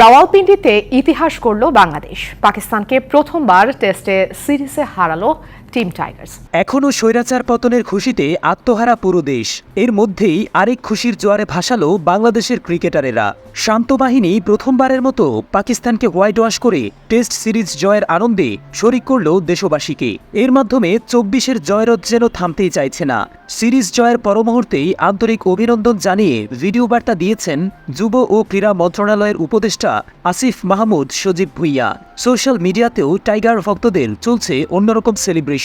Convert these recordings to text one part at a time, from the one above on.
রাওয়ালপিন্ডিতে ইতিহাস করল বাংলাদেশ। পাকিস্তানকে প্রথমবার টেস্টে সিরিজে হারালো টিম টাইগার্স এখনও স্বৈরাচার পতনের খুশিতে আত্মহারা পুরো দেশ। এর মধ্যেই আরেক খুশির জোয়ারে ভাসালো বাংলাদেশের ক্রিকেটারেরা। শান্ত বাহিনী প্রথমবারের মতো পাকিস্তানকে হোয়াইট ওয়াশ করে টেস্ট সিরিজ জয়ের আনন্দে শরিক করল দেশবাসীকে। এর মাধ্যমে চব্বিশের জয়রথ যেন থামতেই চাইছে না। সিরিজ জয়ের পরমুহূর্তেই আন্তরিক অভিনন্দন জানিয়ে ভিডিও বার্তা দিয়েছেন যুব ও ক্রীড়া মন্ত্রণালয়ের উপদেষ্টা আসিফ মাহমুদ সজীব ভুইয়া। সোশ্যাল মিডিয়াতেও টাইগার ভক্তদের চলছে অন্যরকম সেলিব্রেশন।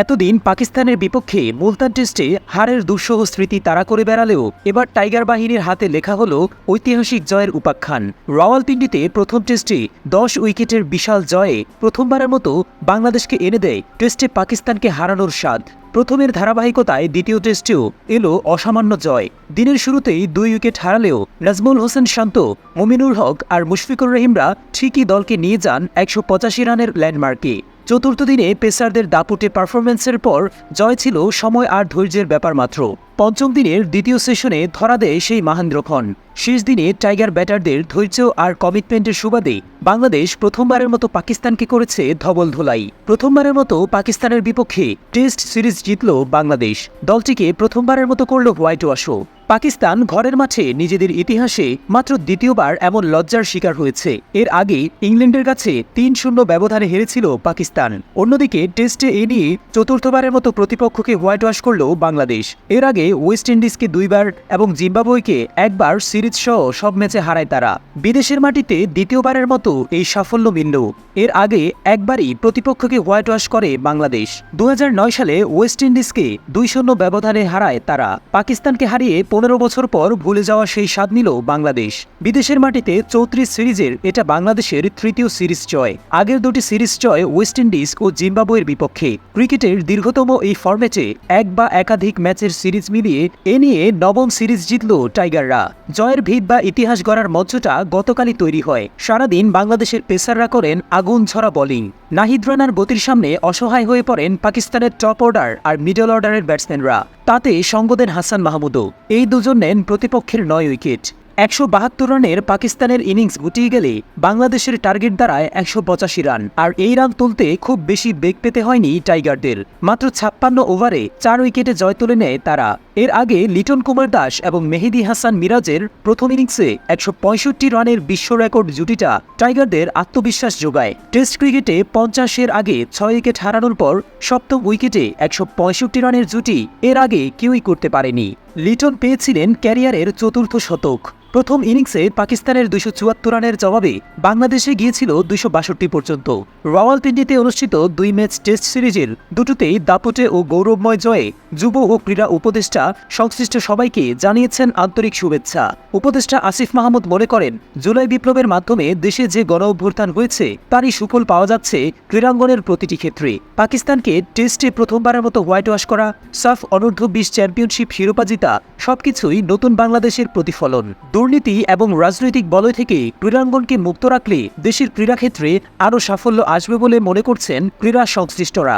এতদিন পাকিস্তানের বিপক্ষে মুলতান টেস্টে হারের দুঃসহ স্মৃতি তাড়া করে বেড়ালেও এবার টাইগার বাহিনীর হাতে লেখা হল ঐতিহাসিক জয়ের উপাখ্যান। রাওয়ালপিন্ডিতে প্রথম টেস্টে দশ উইকেটের বিশাল জয়ে প্রথমবারের মতো বাংলাদেশকে এনে দেয় টেস্টে পাকিস্তানকে হারানোর স্বাদ। প্রথমের ধারাবাহিকতায় দ্বিতীয় টেস্টেও এলো অসামান্য জয়। দিনের শুরুতেই দুই উইকেট হারালেও নাজমুল হোসেন শান্ত, মুমিনুল হক আর মুশফিকুর রহিমরা ঠিকই দলকে নিয়ে যান একশো পঁচাশি রানের ল্যান্ডমার্কে। চতুর্থ দিনে পেসারদের দাপুটে পারফরমেন্সের পর জয় ছিল সময় আর ধৈর্যের ব্যাপার মাত্র। পঞ্চম দিনের দ্বিতীয় সেশনে ধরা দেয় সেই মাহেন্দ্রক্ষণ। শেষ দিনে টাইগার ব্যাটারদের ধৈর্য আর কমিটমেন্টের সুবাদে বাংলাদেশ প্রথমবারের মতো পাকিস্তানকে করেছে ধবল ধোলাই। প্রথমবারের মতো পাকিস্তানের বিপক্ষে টেস্ট সিরিজ জিতল বাংলাদেশ। দলটিকে প্রথমবারের মতো করল হোয়াইট ওয়াশও। পাকিস্তান ঘরের মাঠে নিজেদের ইতিহাসে মাত্র দ্বিতীয়বার এমন লজ্জার শিকার হয়েছে। এর আগে ইংল্যান্ডের কাছে তিন শূন্য ব্যবধানে হেরেছিল পাকিস্তান। অন্যদিকে টেস্টে এ নিয়ে চতুর্থবারের মতো প্রতিপক্ষকে হোয়াইট ওয়াশ করল বাংলাদেশ। এর আগে ওয়েস্ট ইন্ডিজকে দুইবার এবং জিম্বাবুয়েকে একবার সিরিজ সহ সব ম্যাচে হারায় তারা। বিদেশের মাটিতে দ্বিতীয়বারের মতো এই সাফল্য মিলল। এর আগে একবারই প্রতিপক্ষকে হোয়াইট ওয়াশ করে বাংলাদেশ। দু হাজার নয় সালে ওয়েস্ট ইন্ডিজকে দুই শূন্য ব্যবধানে হারায় তারা। পাকিস্তানকে হারিয়ে পনেরো বছর পর ভুলে যাওয়া সেই স্বাদ নিল বাংলাদেশ। বিদেশের মাটিতে চৌত্রিশ সিরিজের এটা বাংলাদেশের তৃতীয় সিরিজ জয়। আগের দুটি সিরিজ জয় ওয়েস্ট ইন্ডিজ ও জিম্বাবুয়ের বিপক্ষে। ক্রিকেটের দীর্ঘতম এই ফরম্যাটে এক বা একাধিক ম্যাচের সিরিজ মিলিয়ে এ নিয়ে নবম সিরিজ জিতল টাইগাররা। জয়ের ভিত বা ইতিহাস গড়ার মঞ্চটা গতকালই তৈরি হয়। সারাদিন বাংলাদেশের পেসাররা করেন আগুন ছড়া বোলিং। নাহিদ রানার গতির সামনে অসহায় হয়ে পড়েন পাকিস্তানের টপ অর্ডার আর মিডল অর্ডারের ব্যাটসম্যানরা। তাতে সঙ্গ দেন হাসান মাহমুদও। এই দুজন নেন প্রতিপক্ষের নয় উইকেট। একশো বাহাত্তর রানের পাকিস্তানের ইনিংস গুটিয়ে গেলে বাংলাদেশের টার্গেট দাঁড়ায় একশো পঁচাশি রান। আর এই রান তুলতে খুব বেশি বেগ পেতে হয়নি টাইগারদের। মাত্র ছাপ্পান্ন ওভারে চার উইকেটে জয় তুলে নেয় তারা। এর আগে লিটন কুমার দাস এবং মেহেদি হাসান মিরাজের প্রথম ইনিংসে একশো পঁয়ষট্টি রানের বিশ্ব রেকর্ড জুটিটা টাইগারদের আত্মবিশ্বাস যোগায়। টেস্ট ক্রিকেটে পঞ্চাশের আগে ছয় উইকেট হারানোর পর সপ্তম উইকেটে একশো পঁয়ষট্টি রানের জুটি এর আগে কেউই করতে পারেনি। লিটন পেয়েছিলেন ক্যারিয়ারের চতুর্থ শতক। প্রথম ইনিংসে পাকিস্তানের দুইশো চুয়াত্তর রানের জবাবে বাংলাদেশে গিয়েছিল দুইশো বাষট্টি পর্যন্ত। রাওয়ালপিন্ডিতে অনুষ্ঠিত দুই ম্যাচ টেস্ট সিরিজের দুটোতেই দাপটে ও গৌরবময় জয়ে যুব ও ক্রীড়া উপদেষ্টা সংশ্লিষ্ট সবাইকে জানিয়েছেন আন্তরিক শুভেচ্ছা। উপদেষ্টা আসিফ মাহমুদ মনে করেন, জুলাই বিপ্লবের মাধ্যমে দেশে যে গণ অভ্যুত্থান হয়েছে, তারই সুফল পাওয়া যাচ্ছে ক্রীড়াঙ্গনের প্রতিটি ক্ষেত্রে। পাকিস্তানকে টেস্টে প্রথমবারের মতো হোয়াইট ওয়াশ করা, সাফ অনূর্ধ্ব বিশ চ্যাম্পিয়নশিপ শিরোপা জিতা, সবকিছুই নতুন বাংলাদেশের প্রতিফলন। দুর্নীতি এবং রাজনৈতিক বলয় থেকে ক্রীড়াঙ্গনকে মুক্ত রাখলে দেশের ক্রীড়াক্ষেত্রে আরও সাফল্য আসবে বলে মনে করছেন ক্রীড়া সংশ্লিষ্টরা।